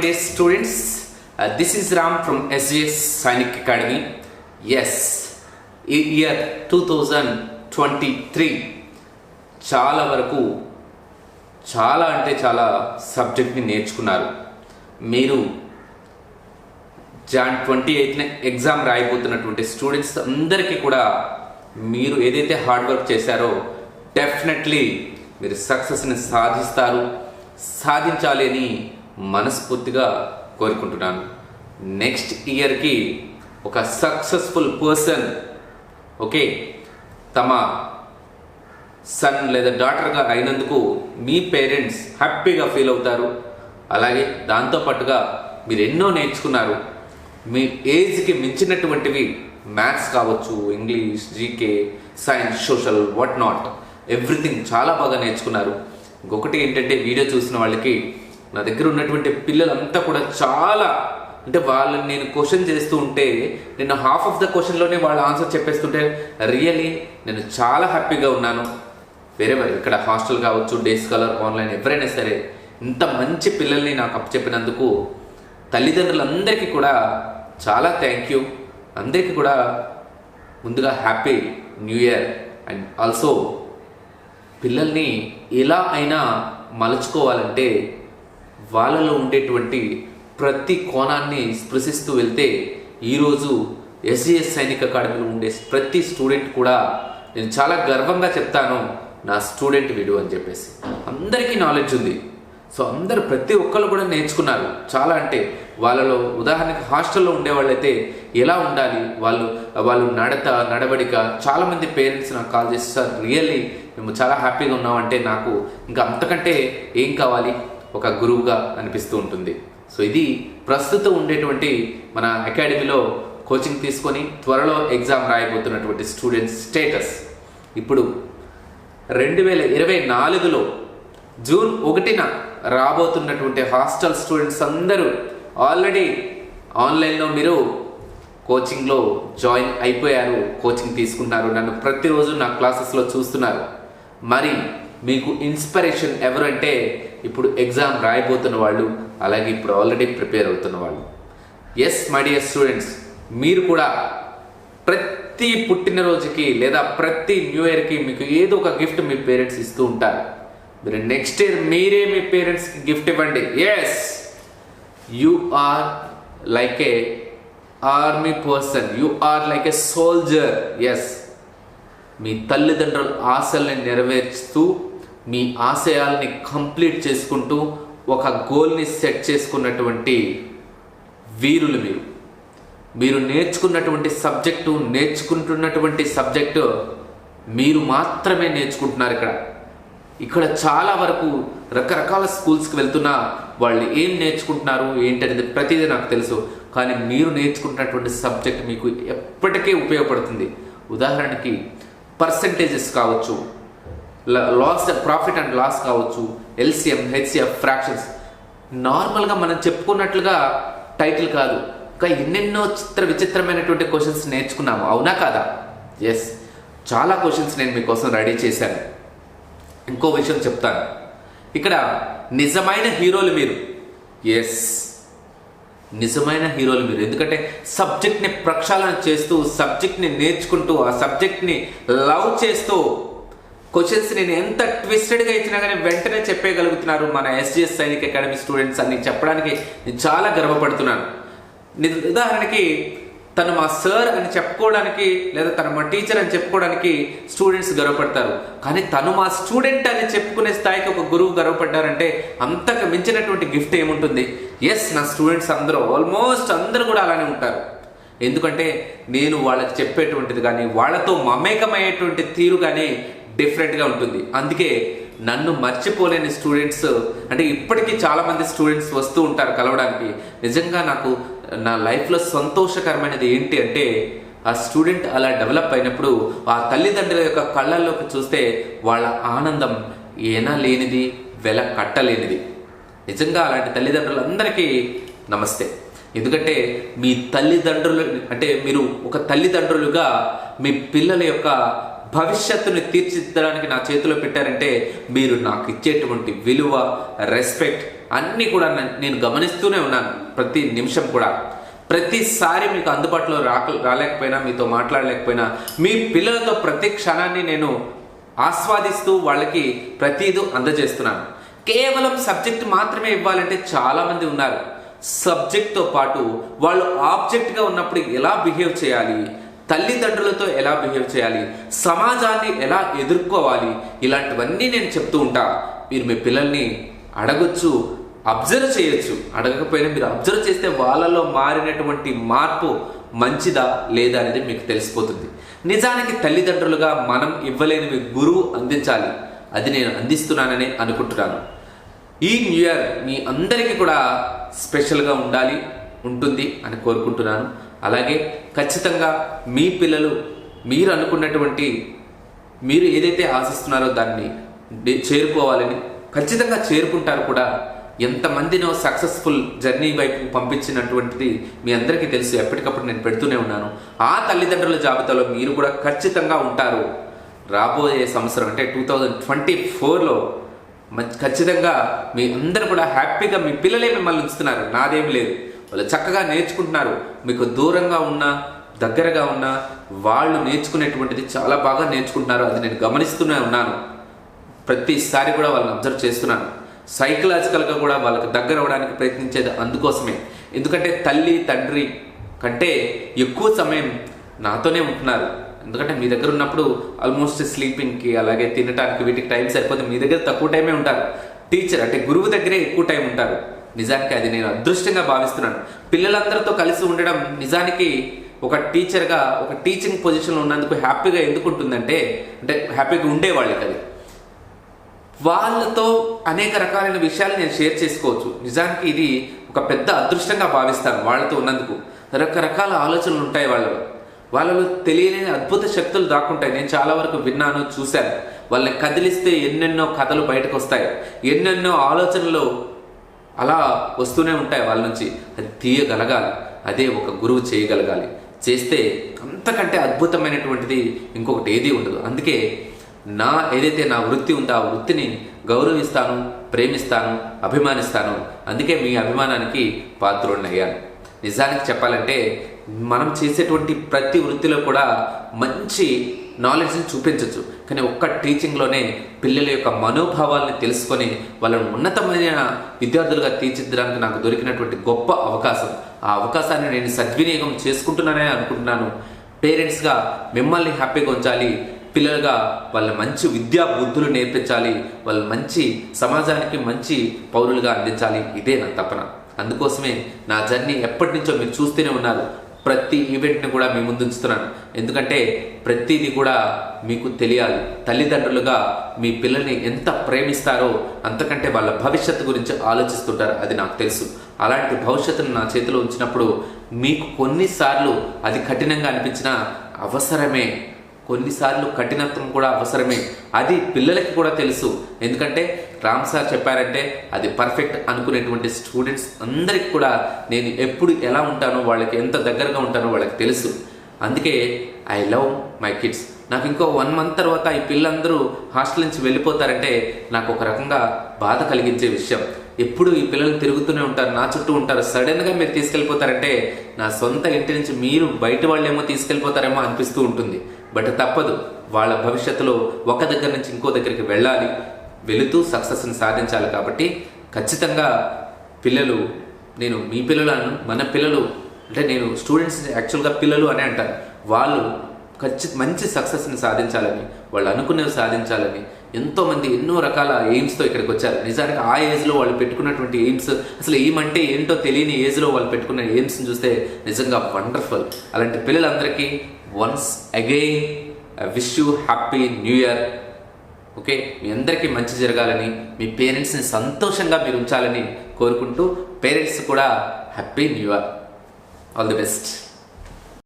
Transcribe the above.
Day students. Uh, this is Ram from SGS Sainik Academy. Yes, ఈ year two thousand twenty three చాలా వరకు చాలా అంటే చాలా సబ్జెక్ట్ని నేర్చుకున్నారు మీరు జాన్ ట్వంటీ ఎయిత్న ఎగ్జామ్ రాయబోతున్నటువంటి స్టూడెంట్స్ అందరికీ కూడా మీరు ఏదైతే హార్డ్ వర్క్ చేశారో డెఫినెట్లీ మీరు సక్సెస్ని సాధిస్తారు సాధించాలి అని మనస్ఫూర్తిగా కోరుకుంటున్నాను. నెక్స్ట్ ఇయర్కి ఒక సక్సెస్ఫుల్ పర్సన్ ఓకే తమ సన్ లేదా డాటర్గా అయినందుకు మీ పేరెంట్స్ హ్యాపీగా ఫీల్ అవుతారు. అలాగే దాంతోపాటుగా మీరు ఎన్నో నేర్చుకున్నారు. మీ ఏజ్కి మించినటువంటివి మ్యాథ్స్ కావచ్చు English GK science social what not everything చాలా బాగా నేర్చుకున్నారు. ఇంకొకటి ఏంటంటే వీడియో చూసిన వాళ్ళకి నా దగ్గర ఉన్నటువంటి పిల్లలంతా కూడా చాలా అంటే వాళ్ళని నేను క్వశ్చన్ చేస్తూ ఉంటే నేను హాఫ్ ఆఫ్ ద క్వశ్చన్లోనే వాళ్ళ ఆన్సర్ చెప్పేస్తుంటే రియలీ నేను చాలా హ్యాపీగా ఉన్నాను. వేరే వారు ఇక్కడ హాస్టల్ కావచ్చు డే స్కాలర్ ఆన్లైన్ ఎవరైనా సరే ఇంత మంచి పిల్లల్ని నాకు అప్పచెప్పినందుకు తల్లిదండ్రులందరికీ కూడా చాలా థ్యాంక్ యూ అందరికీ కూడా ముందుగా happy new year and also పిల్లల్ని ఎలా అయినా మలుచుకోవాలంటే వాళ్ళలో ఉండేటువంటి ప్రతి కోణాన్ని స్పృశిస్తూ వెళ్తే ఈరోజు ఎస్జిఎస్ సైనిక అకాడమీలో ఉండే ప్రతి స్టూడెంట్ కూడా నేను చాలా గర్వంగా చెప్తాను నా స్టూడెంట్ వీడు అని చెప్పేసి. అందరికీ నాలెడ్జ్ ఉంది. సో అందరు ప్రతి ఒక్కరు కూడా నేర్చుకున్నారు. చాలా అంటే వాళ్ళలో ఉదాహరణకి హాస్టల్లో ఉండే వాళ్ళైతే ఎలా ఉండాలి? వాళ్ళు వాళ్ళు నడత నడవడిక చాలామంది పేరెంట్స్ నాకు కాల్ చేసి సార్ రియల్లీ మేము చాలా హ్యాపీగా ఉన్నామంటే నాకు ఇంకా అంతకంటే ఏం కావాలి? ఒక గురువుగా అనిపిస్తూ ఉంటుంది. సో ఇది ప్రస్తుతం ఉండేటువంటి మన అకాడమీలో కోచింగ్ తీసుకొని త్వరలో ఎగ్జామ్ రాయబోతున్నటువంటి స్టూడెంట్స్ స్టేటస్. ఇప్పుడు రెండు వేల ఇరవై నాలుగులో జూన్ ఒకటిన రాబోతున్నటువంటి హాస్టల్ స్టూడెంట్స్ అందరూ ఆల్రెడీ ఆన్లైన్లో మీరు కోచింగ్లో జాయిన్ అయిపోయారు కోచింగ్ తీసుకున్నారు నన్ను ప్రతిరోజు నా క్లాసెస్లో చూస్తున్నారు. మరి మీకు ఇన్స్పిరేషన్ ఎవరంటే ఇప్పుడు ఎగ్జామ్ రాయబోతున్న వాళ్ళు అలాగే ఇప్పుడు ఆల్రెడీ ప్రిపేర్ అవుతున్న వాళ్ళు. ఎస్ మై డియర్ స్టూడెంట్స్ మీరు కూడా ప్రతి పుట్టినరోజుకి లేదా ప్రతి న్యూ ఇయర్కి మీకు ఏదో ఒక గిఫ్ట్ మీ పేరెంట్స్ ఇస్తూ ఉంటారు. మీరు నెక్స్ట్ ఇయర్ మీరే మీ పేరెంట్స్కి గిఫ్ట్ ఇవ్వండి. Yes you are like a army person you are like a soldier yes మీ తల్లిదండ్రుల ఆశల్ని నెరవేర్చుతూ మీ ఆశయాల్ని కంప్లీట్ చేసుకుంటూ ఒక గోల్ని సెట్ చేసుకున్నటువంటి వీరులు మీరు. మీరు నేర్చుకున్నటువంటి సబ్జెక్టు నేర్చుకుంటున్నటువంటి సబ్జెక్టు మీరు మాత్రమే నేర్చుకుంటున్నారు ఇక్కడ. ఇక్కడ చాలా వరకు రకరకాల స్కూల్స్కి వెళ్తున్నా వాళ్ళు ఏం నేర్చుకుంటున్నారు ఏంటనేది ప్రతిదీ నాకు తెలుసు. కానీ మీరు నేర్చుకుంటున్నటువంటి సబ్జెక్ట్ మీకు ఎప్పటికీ ఉపయోగపడుతుంది. ఉదాహరణకి పర్సంటేజెస్ కావచ్చు. లాస్ ప్రాఫిట్ అండ్ లాస్ కావచ్చు ఎల్సిఎం హెచ్సిఎఫ్ ఫ్రాక్షన్స్ నార్మల్గా మనం చెప్పుకున్నట్లుగా టైటిల్ కాదు. ఇంకా ఎన్నెన్నో చిత్ర విచిత్రమైనటువంటి క్వశ్చన్స్ నేర్చుకున్నాము. అవునా కాదా? ఎస్ చాలా క్వశ్చన్స్ నేను మీకోసం రెడీ చేశాను. ఇంకో విషయం చెప్తాను. ఇక్కడ నిజమైన హీరోలు మీరు. ఎస్ నిజమైన హీరోలు మీరు. ఎందుకంటే సబ్జెక్ట్ని ప్రక్షాళన చేస్తూ సబ్జెక్ట్ని నేర్చుకుంటూ ఆ సబ్జెక్ట్ని లవ్ చేస్తూ క్వశ్చన్స్ నేను ఎంత ట్విస్టెడ్గా ఇచ్చినా కానీ వెంటనే చెప్పేయగలుగుతున్నారు మన ఎస్జిఎస్ సైనిక్ అకాడమీ స్టూడెంట్స్ అని. చెప్పడానికి నేను చాలా గర్వపడుతున్నాను. ఉదాహరణకి తను మా సార్ అని చెప్పుకోవడానికి లేదా తను మా టీచర్ అని చెప్పుకోవడానికి స్టూడెంట్స్ గర్వపడతారు. కానీ తను మా స్టూడెంట్ అని చెప్పుకునే స్థాయికి ఒక గురువు గర్వపడ్డారంటే అంతకు మించినటువంటి గిఫ్ట్ ఏముంటుంది? ఎస్ నా స్టూడెంట్స్ అందరూ ఆల్మోస్ట్ అందరూ కూడా అలానే ఉంటారు. ఎందుకంటే నేను వాళ్ళకి చెప్పేటువంటిది కానీ వాళ్ళతో మమేకమయ్యేటువంటి తీరు కానీ డిఫరెంట్గా ఉంటుంది. అందుకే నన్ను మర్చిపోలేని స్టూడెంట్స్ అంటే ఇప్పటికీ చాలామంది స్టూడెంట్స్ వస్తూ ఉంటారు కలవడానికి. నిజంగా నాకు నా లైఫ్లో సంతోషకరమైనది ఏంటి అంటే ఆ స్టూడెంట్ అలా డెవలప్ అయినప్పుడు ఆ తల్లిదండ్రుల యొక్క కళ్ళల్లోకి చూస్తే వాళ్ళ ఆనందం ఏనా లేనిది వెల కట్టలేనిది. నిజంగా అలాంటి తల్లిదండ్రులందరికీ నమస్తే. ఎందుకంటే మీ తల్లిదండ్రులు అంటే మీరు ఒక తల్లిదండ్రులుగా మీ పిల్లల యొక్క భవిష్యత్తుని తీర్చిదిద్దడానికి నా చేతిలో పెట్టారంటే మీరు నాకు ఇచ్చేటువంటి విలువ రెస్పెక్ట్ అన్నీ కూడా నేను గమనిస్తూనే ఉన్నాను ప్రతి నిమిషం కూడా. ప్రతిసారి మీకు అందుబాటులో రాక రాలేకపోయినా మీతో మాట్లాడలేకపోయినా మీ పిల్లలతో ప్రతి క్షణాన్ని నేను ఆస్వాదిస్తూ వాళ్ళకి ప్రతిదూ అందజేస్తున్నాను. కేవలం సబ్జెక్ట్ మాత్రమే ఇవ్వాలంటే చాలామంది ఉన్నారు. సబ్జెక్ట్తో పాటు వాళ్ళు ఆబ్జెక్ట్గా ఉన్నప్పుడు ఎలా బిహేవ్ చేయాలి? తల్లిదండ్రులతో ఎలా బిహేవ్ చేయాలి? సమాజాన్ని ఎలా ఎదుర్కోవాలి? ఇలాంటివన్నీ నేను చెప్తూ ఉంటా. మీరు మీ పిల్లల్ని అడగొచ్చు అబ్జర్వ్ చేయొచ్చు. అడగకపోయినా మీరు అబ్జర్వ్ చేస్తే వాళ్ళలో మారినటువంటి మార్పు మంచిదా లేదా అనేది మీకు తెలిసిపోతుంది. నిజానికి తల్లిదండ్రులుగా మనం ఇవ్వలేనివి గురువు అందించాలి. అది నేను అందిస్తున్నానని అనుకుంటున్నాను. ఈ న్యూ ఇయర్ మీ అందరికీ కూడా స్పెషల్గా ఉండాలి ఉంటుంది అని కోరుకుంటున్నాను. అలాగే ఖచ్చితంగా మీ పిల్లలు మీరు అనుకున్నటువంటి మీరు ఏదైతే ఆశిస్తున్నారో దాన్ని చేరుకోవాలని ఖచ్చితంగా చేరుకుంటారు కూడా. ఎంతమందినో సక్సెస్ఫుల్ జర్నీ వైపు పంపించినటువంటిది మీ అందరికీ తెలుసు. ఎప్పటికప్పుడు నేను పెడుతూనే ఉన్నాను. ఆ తల్లిదండ్రుల జాబితాలో మీరు కూడా ఖచ్చితంగా ఉంటారు. రాబోయే సంవత్సరం అంటే టూ థౌజండ్ ట్వంటీ ఫోర్లో ఖచ్చితంగా మీ అందరూ కూడా హ్యాపీగా మీ పిల్లలే మిమ్మల్ని ఉంచుతున్నారు. నాదేమి లేదు. వాళ్ళు చక్కగా నేర్చుకుంటున్నారు. మీకు దూరంగా ఉన్నా దగ్గరగా ఉన్నా వాళ్ళు నేర్చుకునేటువంటిది చాలా బాగా నేర్చుకుంటున్నారు. అది నేను గమనిస్తూనే ఉన్నాను. ప్రతిసారి కూడా వాళ్ళని అబ్జర్వ్ చేస్తున్నాను. సైకలాజికల్గా కూడా వాళ్ళకి దగ్గర అవ్వడానికి ప్రయత్నించేది అందుకోసమే. ఎందుకంటే తల్లి తండ్రి కంటే ఎక్కువ సమయం నాతోనే ఉంటున్నారు. ఎందుకంటే మీ దగ్గర ఉన్నప్పుడు ఆల్మోస్ట్ స్లీపింగ్కి అలాగే తినడానికి వీటికి టైం సరిపోతే మీ దగ్గర తక్కువ టైమే ఉంటారు. టీచర్ అంటే గురువు దగ్గరే ఎక్కువ టైం ఉంటారు. నిజానికి అది నేను అదృష్టంగా భావిస్తున్నాను. పిల్లలందరితో కలిసి ఉండడం నిజానికి ఒక టీచర్గా ఒక టీచింగ్ పొజిషన్లో ఉన్నందుకు హ్యాపీగా ఎందుకు ఉంటుందంటే అంటే హ్యాపీగా ఉండేవాళ్ళకి అది. వాళ్ళతో అనేక రకాలైన విషయాలు నేను షేర్ చేసుకోవచ్చు. నిజానికి ఇది ఒక పెద్ద అదృష్టంగా భావిస్తాను వాళ్ళతో ఉన్నందుకు. రకరకాల ఆలోచనలు ఉంటాయి వాళ్ళలో. వాళ్ళలో తెలియని అద్భుత శక్తులు దాక్కుంటాయి. నేను చాలా వరకు విన్నాను చూశాను. వాళ్ళని కదిలిస్తే ఎన్నెన్నో కథలు బయటకు వస్తాయి ఎన్నెన్నో ఆలోచనలు అలా వస్తూనే ఉంటాయి వాళ్ళ నుంచి. అది తీయగలగాలి. అదే ఒక గురువు చేయగలగాలి. చేస్తే అంతకంటే అద్భుతమైనటువంటిది ఇంకొకటి ఏది ఉండదు. అందుకే నా ఏదైతే నా వృత్తి ఉందో ఆ వృత్తిని గౌరవిస్తాను ప్రేమిస్తాను అభిమానిస్తాను. అందుకే మీ అభిమానానికి పాత్రుడినయ్యాను నిజానికి చెప్పాలంటే మనం చేసేటువంటి ప్రతి వృత్తిలో కూడా మంచి నాలెడ్జ్ని చూపించవచ్చు కానీ ఒక్క టీచింగ్లోనే పిల్లల యొక్క మనోభావాల్ని తెలుసుకొని వాళ్ళని ఉన్నతమైన విద్యార్థులుగా తీర్చిద్దడానికి నాకు దొరికినటువంటి గొప్ప అవకాశం. ఆ అవకాశాన్ని నేను సద్వినియోగం చేసుకుంటున్నానని అనుకుంటున్నాను. పేరెంట్స్గా మిమ్మల్ని హ్యాపీగా ఉంచాలి. పిల్లలుగా వాళ్ళ మంచి విద్యా బుద్ధులు నేర్పించాలి. వాళ్ళ మంచి సమాజానికి మంచి పౌరులుగా అందించాలి. ఇదే నా తపన. అందుకోసమే నా జర్నీ ఎప్పటి నుంచో మీరు చూస్తూనే ఉన్నారు. ప్రతి ఈవెంట్ని కూడా మీ ముందు ఉంచుతున్నాను ఎందుకంటే ప్రతిదీ కూడా మీకు తెలియాలి. తల్లిదండ్రులుగా మీ పిల్లల్ని ఎంత ప్రేమిస్తారో అంతకంటే వాళ్ళ భవిష్యత్తు గురించి ఆలోచిస్తుంటారు. అది నాకు తెలుసు. అలాంటి భవిష్యత్తును నా చేతిలో ఉంచినప్పుడు మీకు కొన్నిసార్లు అది కఠినంగా అనిపించినా అవసరమే. కొన్నిసార్లు కఠినత్వం కూడా అవసరమే. అది పిల్లలకి కూడా తెలుసు. ఎందుకంటే రామ్ సార్ చెప్పారంటే అది పర్ఫెక్ట్ అనుకునేటువంటి స్టూడెంట్స్ అందరికి కూడా నేను ఎప్పుడు ఎలా ఉంటానో వాళ్ళకి ఎంత దగ్గరగా ఉంటానో వాళ్ళకి తెలుసు. అందుకే ఐ లవ్ మై కిడ్స్. నాకు ఇంకో వన్ మంత్ తర్వాత ఈ పిల్లలందరూ హాస్టల్ నుంచి వెళ్ళిపోతారంటే నాకు ఒక రకంగా బాధ కలిగించే విషయం. ఎప్పుడు ఈ పిల్లలు తిరుగుతూనే ఉంటారు నా చుట్టూ ఉంటారు. సడన్గా మీరు తీసుకెళ్ళిపోతారంటే నా సొంత ఇంటి నుంచి మీరు బయట వాళ్ళేమో తీసుకెళ్ళిపోతారేమో అనిపిస్తూ ఉంటుంది. బట్ తప్పదు. వాళ్ళ భవిష్యత్తులో ఒక దగ్గర నుంచి ఇంకో దగ్గరికి వెళ్ళాలి. వెళుతూ సక్సెస్ని సాధించాలి కాబట్టి ఖచ్చితంగా పిల్లలు నేను మీ పిల్లలను మన పిల్లలు అంటే నేను స్టూడెంట్స్ యాక్చువల్గా పిల్లలు అనే అంటాను. వాళ్ళు ఖచ్చిత మంచి సక్సెస్ని సాధించాలని వాళ్ళు అనుకునేవి సాధించాలని ఎంతోమంది ఎన్నో రకాల ఎయిమ్స్తో ఇక్కడికి వచ్చారు. నిజానికి ఆ ఏజ్లో వాళ్ళు పెట్టుకున్నటువంటి ఎయిమ్స్ అసలు ఏమంటే ఏంటో తెలియని ఏజ్లో వాళ్ళు పెట్టుకున్న ఎయిమ్స్ని చూస్తే నిజంగా వండర్ఫుల్. అలాంటి పిల్లలందరికీ once again wish you happy new year okay మీ అందరికీ మంచి జరగాలని మీ పేరెంట్స్ని సంతోషంగా మీరు ఉంచాలని కోరుకుంటూ పేరెంట్స్ కూడా happy new year all the best